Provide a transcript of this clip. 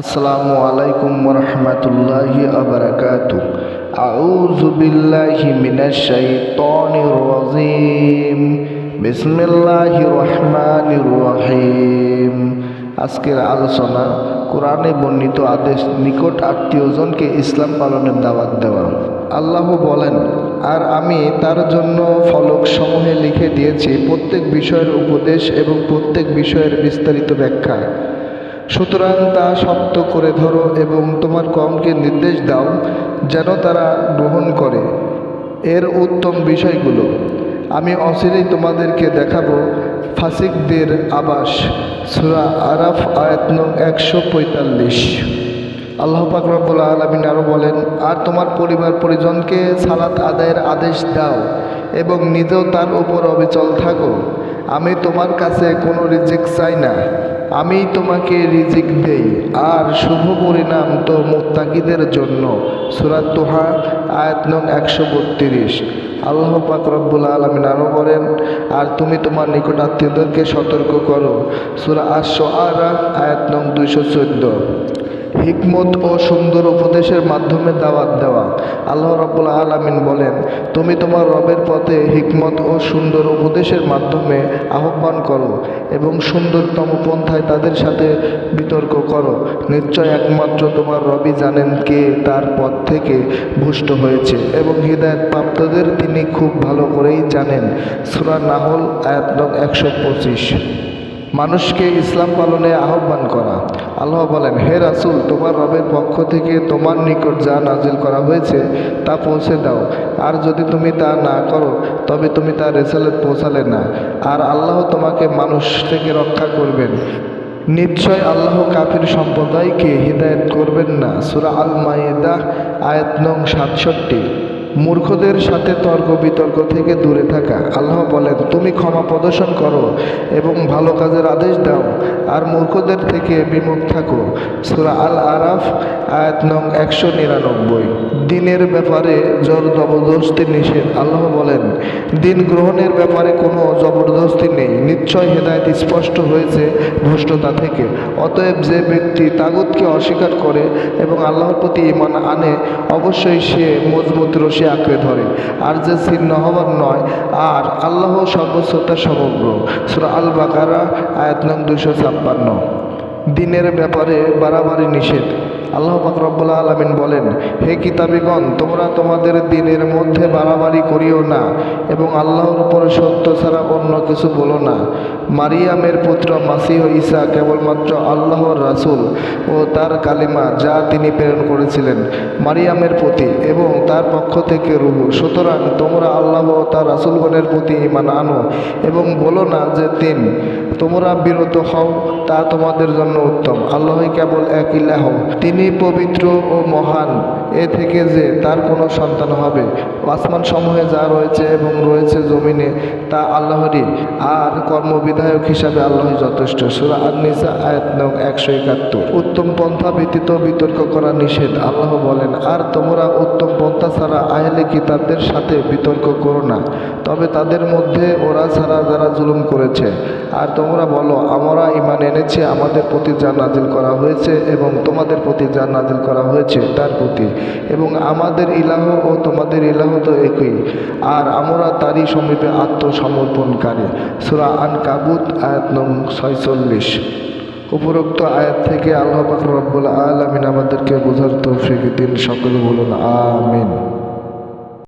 আসসালামু আলাইকুম রহমতুল্লাহি আবরকাত আউযু বিল্লাহি মিনাশ শাইতানির রাজিম। বিসমিল্লাহির রহমানির রহিম। আজকের আলোচনা, কোরআনে বর্ণিত আদেশ নিকট আত্মীয়জনকে ইসলাম পালনের দাওয়াত দেওয়া। আল্লাহ বলেন, আর আমি তার জন্য ফলক সমূহে লিখে দিয়েছি প্রত্যেক বিষয়ের উপদেশ এবং প্রত্যেক বিষয়ের বিস্তারিত ব্যাখ্যা। সুতরাং তা শক্ত করে ধরো এবং তোমার কমকে নির্দেশ দাও যেন তারা গ্রহণ করে। এর উত্তম বিষয়গুলো। আমি অচিরেই তোমাদেরকে দেখাবো ফাসিকদের আবাস, সুরা আরাফ, আয়াত নং একশো পঁয়তাল্লিশ। আল্লাহ পাক রব্বুল আলমিন আরও বলেন, আর তোমার পরিবার পরিজনকে সালাত আদায়ের আদেশ দাও এবং নিজেও তার উপর অবিচল থাকো। আমি তোমার কাছে কোনো রিজিক চাই না। আমি তোমাকে রিজিক দেই, আর শুভ পরিণাম তো মোত্তাকিদের জন্য। সুরাত তোহা, আয়াত নং একশো বত্রিশ। আল্লাহ পাক রব্বুল আলমিন করেন আর তুমি তোমার নিকটাত্মীয়দেরকে সতর্ক করো। সুরা আশো আর আয়াত নং দুইশো চোদ্দ। হিকমত ও সুন্দর উপদেশের মাধ্যমে দাওয়াত দেওয়া। আল্লাহ রাব্বুল আলামিন বলেন, তুমি তোমার রবের পথে হিকমত ও সুন্দর উপদেশের মাধ্যমে আহ্বান করো এবং সুন্দরতম পন্থায় তাদের সাথে বিতর্ক করো। নিশ্চয় একমাত্র তোমার রবি জানেন কে তার পথ থেকে ভুষ্ট হয়েছে এবং হৃদায়ত প্রাপ্তদের তিনি খুব ভালো করেই জানেন। সুরা নাহল, আয়াত একশো পঁচিশ। মানুষকে ইসলাম পালনে আহ্বান করা। আল্লাহ বলেন, হে রাসুল, তোমার রবের পক্ষ থেকে তোমার নিকট যা নাজিল করা হয়েছে তা পৌঁছে দাও। আর যদি তুমি তা না করো, তবে তুমি তার রেসালেত পৌঁছালে না। আর আল্লাহ তোমাকে মানুষ থেকে রক্ষা করবেন। নিশ্চয় আল্লাহ কাফির সম্প্রদায়কে হৃদায়ত করবেন না। সুরা আল মাইদা আয়াত নং সাতষট্টি। মূর্খদের সাথে তর্ক বিতর্ক থেকে দূরে থাকা। আল্লাহ বলেন, তুমি ক্ষমা প্রদর্শন করো এবং ভালো কাজের আদেশ দাও আর মূর্খদের থেকে বিমুখ থাকো। সুরা আল আরাফ আয়াত নং একশো নিরানব্বই। দিনের ব্যাপারে জোর জবরদস্তি নিষেধ। আল্লাহ বলেন, দিন গ্রহণের ব্যাপারে কোনো জবরদস্তি নেই। নিশ্চয় হেদায়ত স্পষ্ট হয়েছে ভ্রষ্টতা থেকে। অতএব যে ব্যক্তি তাগুতকে অস্বীকার করে এবং আল্লাহর প্রতি ইমান আনে, অবশ্যই সে মজবুত রশি আঁকড়ে ধরে। আর যে ছিন্ন হবার নয়, আর আল্লাহ সর্বশ্রোতা সমগ্র। সুরা আল বাকারা আয়াত দুশো ছাপ্পান্ন। দিনের ব্যাপারে বাড়াবাড়ি নিষেধ। আল্লাহ পাক রব্বুল আলমিন বলেন, হে কিতাবিগণ, তোমরা তোমাদের দিনের মধ্যে বাড়াবাড়ি করিও না এবং আল্লাহর উপরে সত্য ছাড়া অন্য কিছু বলো না। মারিয়ামের পুত্র মাসিহ ঈসা কেবলমাত্র আল্লাহর রাসূল ও তার কালিমা যা তিনি প্রেরণ করেছিলেন, মারিয়ামের প্রতি এবং তার পক্ষ থেকে রুহু। সুতরাং তোমরা আল্লাহ ও তার রাসুলগণের প্রতি ইমান আনো এবং বলো না যে তিন, তোমরা বিরত হও, তা তোমাদের জন্য উত্তম। আল্লাহই কেবল এক ইলাহ। তিনি পবিত্র ও মহান। এ থেকে যে তার কোনো সন্তান হবে। আসমান সমূহে যা রয়েছে এবং রয়েছে জমিনে, তা আল্লাহরই। আর কর্মবিধায়ক হিসাবে আল্লাহ যথেষ্ট। সুরা আননিসা, আয়াত নং একশো একাত্তর। উত্তম পন্থা ব্যতীত বিতর্ক করা নিষেধ। আল্লাহ বলেন, আর তোমরা উত্তম পন্থা ছাড়া আহলে কিতাবদের সাথে বিতর্ক করো না। তবে তাদের মধ্যে ওরা ছাড়া যারা জুলুম করেছে। আর তোমরা বলো, আমরা ইমান এনেছি, আমাদের প্রতি যা নাজিল করা হয়েছে এবং তোমাদের প্রতি যা নাজিল করা হয়েছে, তার প্রতি। এবং আমাদের ইলাহ ও তোমাদের ইলাহ তো একই। আর আমরা তারই সমীপে আত্মসমর্পণকারী। সুরা আন কাবুত আয়াত নং ছয়চল্লিশ। উপরোক্ত আয়াত থেকে আল্লাহ রব্বুল আলমিন আমাদেরকে বোঝার তৌফিক দিন। সকলে বলুন, আমিন।